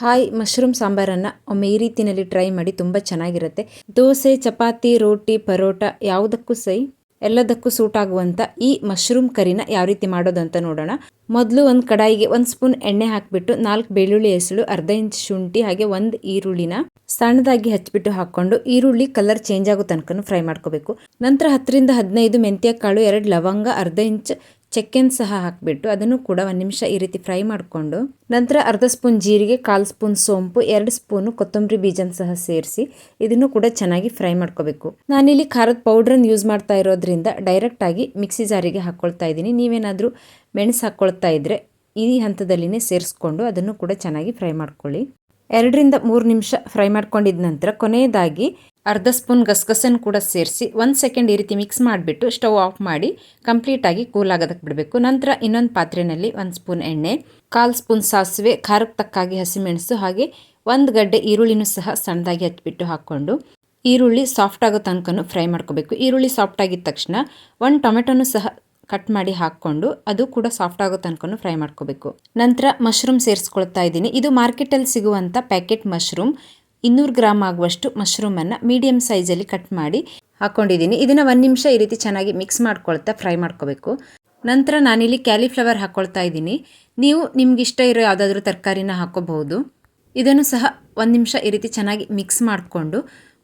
Hi, mushroom ಸಾಂಬಾರನ್ನು ಒಮ್ಮೆ ಈ ರೀತಿಯಲ್ಲಿ ಟ್ರೈ ಮಾಡಿ ತುಂಬ ಚೆನ್ನಾಗಿರುತ್ತೆ. ದೋಸೆ, ಚಪಾತಿ, ರೋಟಿ, ಪರೋಟ ಯಾವುದಕ್ಕೂ ಸೈ ಎಲ್ಲದಕ್ಕೂ ಸೂಟ್ ಆಗುವಂಥ ಈ ಮಶ್ರೂಮ್ ಕರಿನ ಯಾವ ರೀತಿ ಮಾಡೋದು ಅಂತ ನೋಡೋಣ. ಮೊದಲು ಒಂದು ಕಡಾಯಿಗೆ ಒಂದು ಸ್ಪೂನ್ ಎಣ್ಣೆ ಹಾಕಿಬಿಟ್ಟು ನಾಲ್ಕು ಬೆಳ್ಳುಳ್ಳಿ ಹೆಸಳು, ಅರ್ಧ ಇಂಚ್ ಶುಂಠಿ, ಹಾಗೆ ಒಂದು ಈರುಳ್ಳಿನ ಸಣ್ಣದಾಗಿ ಹಚ್ಚಿಬಿಟ್ಟು ಹಾಕ್ಕೊಂಡು ಈರುಳ್ಳಿ ಕಲರ್ ಚೇಂಜ್ ಆಗೋ ತನಕ ಫ್ರೈ ಮಾಡ್ಕೋಬೇಕು. ನಂತರ ಹತ್ತರಿಂದ ಹದಿನೈದು ಮೆಂತ್ಯ ಕಾಳು ಎರಡು ಲವಂಗ, ಅರ್ಧ ಇಂಚ್ ಚೆಕ್ಕೆನ್ ಸಹ ಹಾಕಿಬಿಟ್ಟು ಅದನ್ನು ಕೂಡ ಒಂದು ನಿಮಿಷ ಈ ರೀತಿ ಫ್ರೈ ಮಾಡಿಕೊಂಡು ನಂತರ ಅರ್ಧ ಸ್ಪೂನ್ ಜೀರಿಗೆ, ಕಾಲು ಸ್ಪೂನ್ ಸೋಂಪು, ಎರಡು ಸ್ಪೂನು ಕೊತ್ತಂಬರಿ ಬೀಜನ ಸಹ ಸೇರಿಸಿ ಇದನ್ನು ಕೂಡ ಚೆನ್ನಾಗಿ ಫ್ರೈ ಮಾಡ್ಕೋಬೇಕು. ನಾನಿಲ್ಲಿ ಖಾರದ ಪೌಡ್ರನ್ನು ಯೂಸ್ ಮಾಡ್ತಾ ಇರೋದ್ರಿಂದ ಡೈರೆಕ್ಟಾಗಿ ಮಿಕ್ಸಿ ಜಾರಿಗೆ ಹಾಕ್ಕೊಳ್ತಾ ಇದ್ದೀನಿ. ನೀವೇನಾದರೂ ಮೆಣಸು ಹಾಕ್ಕೊಳ್ತಾ ಇದ್ದರೆ ಈ ಹಂತದಲ್ಲಿನೇ ಸೇರಿಸ್ಕೊಂಡು ಅದನ್ನು ಕೂಡ ಚೆನ್ನಾಗಿ ಫ್ರೈ ಮಾಡ್ಕೊಳ್ಳಿ. ಎರಡರಿಂದ ಮೂರು ನಿಮಿಷ ಫ್ರೈ ಮಾಡ್ಕೊಂಡಿದ ನಂತರ ಕೊನೆಯದಾಗಿ ಅರ್ಧ ಸ್ಪೂನ್ ಗಸಗಸನ್ ಕೂಡ ಸೇರಿಸಿ ಒಂದು ಸೆಕೆಂಡ್ ಈ ರೀತಿ ಮಿಕ್ಸ್ ಮಾಡಿಬಿಟ್ಟು ಸ್ಟವ್ ಆಫ್ ಮಾಡಿ ಕಂಪ್ಲೀಟಾಗಿ ಕೂಲ್ ಆಗೋದಕ್ಕೆ ಬಿಡಬೇಕು. ನಂತರ ಇನ್ನೊಂದು ಪಾತ್ರೆಯಲ್ಲಿ ಒಂದು ಸ್ಪೂನ್ ಎಣ್ಣೆ, ಕಾಲು ಸ್ಪೂನ್ ಸಾಸಿವೆ ಖಾರಕ್ಕೆ ತಕ್ಕಾಗಿ ಹಸಿಮೆಣಸು ಹಾಗೆ ಒಂದು ಗಡ್ಡೆ ಈರುಳ್ಳಿನೂ ಸಹ ಸಣ್ಣದಾಗಿ ಹಚ್ಚಿಬಿಟ್ಟು ಹಾಕ್ಕೊಂಡು ಈರುಳ್ಳಿ ಸಾಫ್ಟ್ ಆಗೋ ತನಕ ಫ್ರೈ ಮಾಡ್ಕೋಬೇಕು. ಈರುಳ್ಳಿ ಸಾಫ್ಟ್ ಆಗಿದ ತಕ್ಷಣ ಒಂದು ಟೊಮೆಟೊನು ಸಹ ಕಟ್ ಮಾಡಿ ಹಾಕ್ಕೊಂಡು ಅದು ಕೂಡ ಸಾಫ್ಟ್ ಆಗೋ ತನಕ ಫ್ರೈ ಮಾಡ್ಕೋಬೇಕು. ನಂತರ ಮಶ್ರೂಮ್ ಸೇರಿಸ್ಕೊಳ್ತಾ ಇದ್ದೀನಿ. ಇದು ಮಾರ್ಕೆಟಲ್ಲಿ ಸಿಗುವಂಥ ಪ್ಯಾಕೆಟ್ ಮಶ್ರೂಮ್ ಇನ್ನೂರು ಗ್ರಾಮ್ ಆಗುವಷ್ಟು ಮಶ್ರೂಮನ್ನು ಮೀಡಿಯಮ್ ಸೈಜಲ್ಲಿ ಕಟ್ ಮಾಡಿ ಹಾಕ್ಕೊಂಡಿದ್ದೀನಿ ಇದನ್ನು ಒಂದು ನಿಮಿಷ ಈ ರೀತಿ ಚೆನ್ನಾಗಿ ಮಿಕ್ಸ್ ಮಾಡ್ಕೊಳ್ತಾ ಫ್ರೈ ಮಾಡ್ಕೋಬೇಕು. ನಂತರ ನಾನಿಲ್ಲಿ ಕ್ಯಾಲಿಫ್ಲವರ್ ಹಾಕ್ಕೊಳ್ತಾ ಇದ್ದೀನಿ. ನೀವು ನಿಮ್ಗೆ ಇಷ್ಟ ಇರೋ ಯಾವುದಾದ್ರೂ ತರಕಾರಿನ ಹಾಕೋಬಹುದು. ಇದನ್ನು ಸಹ ಒಂದು ನಿಮಿಷ ಈ ರೀತಿ ಚೆನ್ನಾಗಿ ಮಿಕ್ಸ್ ಮಾಡಿಕೊಂಡು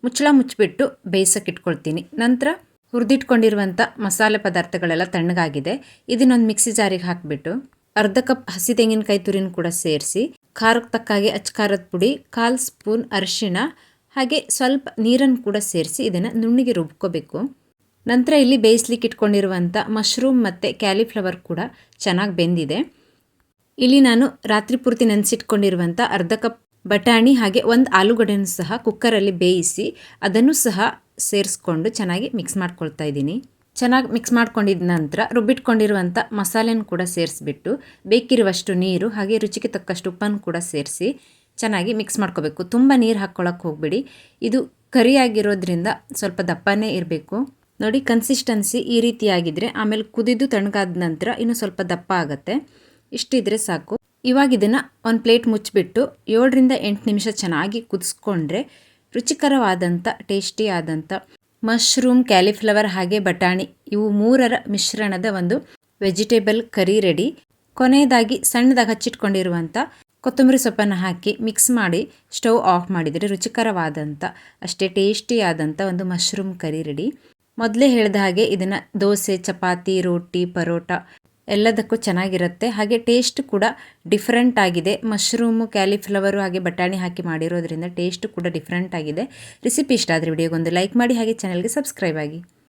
ಮುಚ್ಚಳ ಮುಚ್ಚಿಬಿಟ್ಟು ಬೇಯಿಸೋಕೆ ಇಟ್ಕೊಳ್ತೀನಿ. ನಂತರ ಹುರಿದಿಟ್ಕೊಂಡಿರುವಂಥ ಮಸಾಲೆ ಪದಾರ್ಥಗಳೆಲ್ಲ ತಣ್ಣಗಾಗಿದೆ. ಇದನ್ನೊಂದು ಮಿಕ್ಸಿ ಜಾರಿಗೆ ಹಾಕಿಬಿಟ್ಟು ಅರ್ಧ ಕಪ್ ಹಸಿ ತೆಂಗಿನಕಾಯಿ ತುರಿನ ಕೂಡ ಸೇರಿಸಿ ಖಾರಕ್ಕೆ ತಕ್ಕಾಗೆ ಅಚ್ಕಾರದ ಪುಡಿ, ಕಾಲು ಸ್ಪೂನ್ ಅರಿಶಿಣ, ಹಾಗೆ ಸ್ವಲ್ಪ ನೀರನ್ನು ಕೂಡ ಸೇರಿಸಿ ಇದನ್ನು ನುಣ್ಣಿಗೆ ರುಬ್ಕೋಬೇಕು. ನಂತರ ಇಲ್ಲಿ ಬೇಯಿಸ್ಲಿಕ್ಕೆ ಇಟ್ಕೊಂಡಿರುವಂಥ ಮಶ್ರೂಮ್ ಮತ್ತು ಕ್ಯಾಲಿಫ್ಲವರ್ ಕೂಡ ಚೆನ್ನಾಗಿ ಬೆಂದಿದೆ. ಇಲ್ಲಿ ನಾನು ರಾತ್ರಿ ಪೂರ್ತಿ ನೆನೆಸಿಟ್ಕೊಂಡಿರುವಂಥ ಅರ್ಧ ಕಪ್ ಬಟಾಣಿ ಹಾಗೆ ಒಂದು ಆಲೂಗಡ್ಡೆನೂ ಸಹ ಕುಕ್ಕರಲ್ಲಿ ಬೇಯಿಸಿ ಅದನ್ನು ಸಹ ಸೇರಿಸ್ಕೊಂಡು ಚೆನ್ನಾಗಿ ಮಿಕ್ಸ್ ಮಾಡ್ಕೊಳ್ತಾ ಇದ್ದೀನಿ. ಚೆನ್ನಾಗಿ ಮಿಕ್ಸ್ ಮಾಡ್ಕೊಂಡಿದ ನಂತರ ರುಬ್ಬಿಟ್ಕೊಂಡಿರುವಂಥ ಮಸಾಲೆನ ಕೂಡ ಸೇರಿಸ್ಬಿಟ್ಟು ಬೇಕಿರುವಷ್ಟು ನೀರು ಹಾಗೆ ರುಚಿಗೆ ತಕ್ಕಷ್ಟು ಉಪ್ಪನ್ನು ಕೂಡ ಸೇರಿಸಿ ಚೆನ್ನಾಗಿ ಮಿಕ್ಸ್ ಮಾಡ್ಕೋಬೇಕು. ತುಂಬ ನೀರು ಹಾಕ್ಕೊಳಕ್ಕೆ ಹೋಗಬೇಡಿ. ಇದು ಕರಿಯಾಗಿರೋದ್ರಿಂದ ಸ್ವಲ್ಪ ದಪ್ಪನೇ ಇರಬೇಕು. ನೋಡಿ ಕನ್ಸಿಸ್ಟೆನ್ಸಿ ಈ ರೀತಿಯಾಗಿದ್ದರೆ ಆಮೇಲೆ ಕುದಿದು ತಣ್ಣಗಾದ ನಂತರ ಇನ್ನು ಸ್ವಲ್ಪ ದಪ್ಪ ಆಗುತ್ತೆ. ಇಷ್ಟಿದ್ರೆ ಸಾಕು. ಇವಾಗ ಇದನ್ನು ಒಂದು ಪ್ಲೇಟ್ ಮುಚ್ಚಿಬಿಟ್ಟು ಏಳರಿಂದ ಎಂಟು ನಿಮಿಷ ಚೆನ್ನಾಗಿ ಕುದಿಸ್ಕೊಂಡ್ರೆ ರುಚಿಕರವಾದಂಥ ಟೇಸ್ಟಿ ಆದಂಥ ಮಶ್ರೂಮ್, ಕ್ಯಾಲಿಫ್ಲವರ್ ಹಾಗೆ ಬಟಾಣಿ ಇವು ಮೂರರ ಮಿಶ್ರಣದ ಒಂದು ವೆಜಿಟೇಬಲ್ ಕರಿ ರೆಡಿ. ಕೊನೆಯದಾಗಿ ಸಣ್ಣದಾಗಿ ಹಚ್ಚಿಟ್ಕೊಂಡಿರುವಂಥ ಕೊತ್ತಂಬರಿ ಸೊಪ್ಪನ್ನು ಹಾಕಿ ಮಿಕ್ಸ್ ಮಾಡಿ ಸ್ಟವ್ ಆಫ್ ಮಾಡಿದರೆ ರುಚಿಕರವಾದಂಥ ಅಷ್ಟೇ ಟೇಸ್ಟಿಯಾದಂಥ ಒಂದು ಮಶ್ರೂಮ್ ಕರಿ ರೆಡಿ. ಮೊದಲೇ ಹೇಳಿದ ಹಾಗೆ ಇದನ್ನು ದೋಸೆ, ಚಪಾತಿ, ರೋಟಿ, ಪರೋಟ ಎಲ್ಲದಕ್ಕೂ ಚೆನ್ನಾಗಿರುತ್ತೆ. ಹಾಗೆ ಟೇಸ್ಟ್ ಕೂಡ ಡಿಫ್ರೆಂಟ್ ಆಗಿದೆ. ಮಶ್ರೂಮು ಕ್ಯಾಲಿಫ್ಲವರು ಹಾಗೆ ಬಟಾಣಿ ಹಾಕಿ ಮಾಡಿರೋದ್ರಿಂದ ಟೇಸ್ಟ್ ಕೂಡ ಡಿಫ್ರೆಂಟ್ ಆಗಿದೆ. ರೆಸಿಪಿ ಇಷ್ಟ ಆದರೆ ವಿಡಿಯೋಗೊಂದು ಲೈಕ್ ಮಾಡಿ ಹಾಗೆ ಚಾನಲ್ಗೆ ಸಬ್ಸ್ಕ್ರೈಬ್ ಆಗಿ.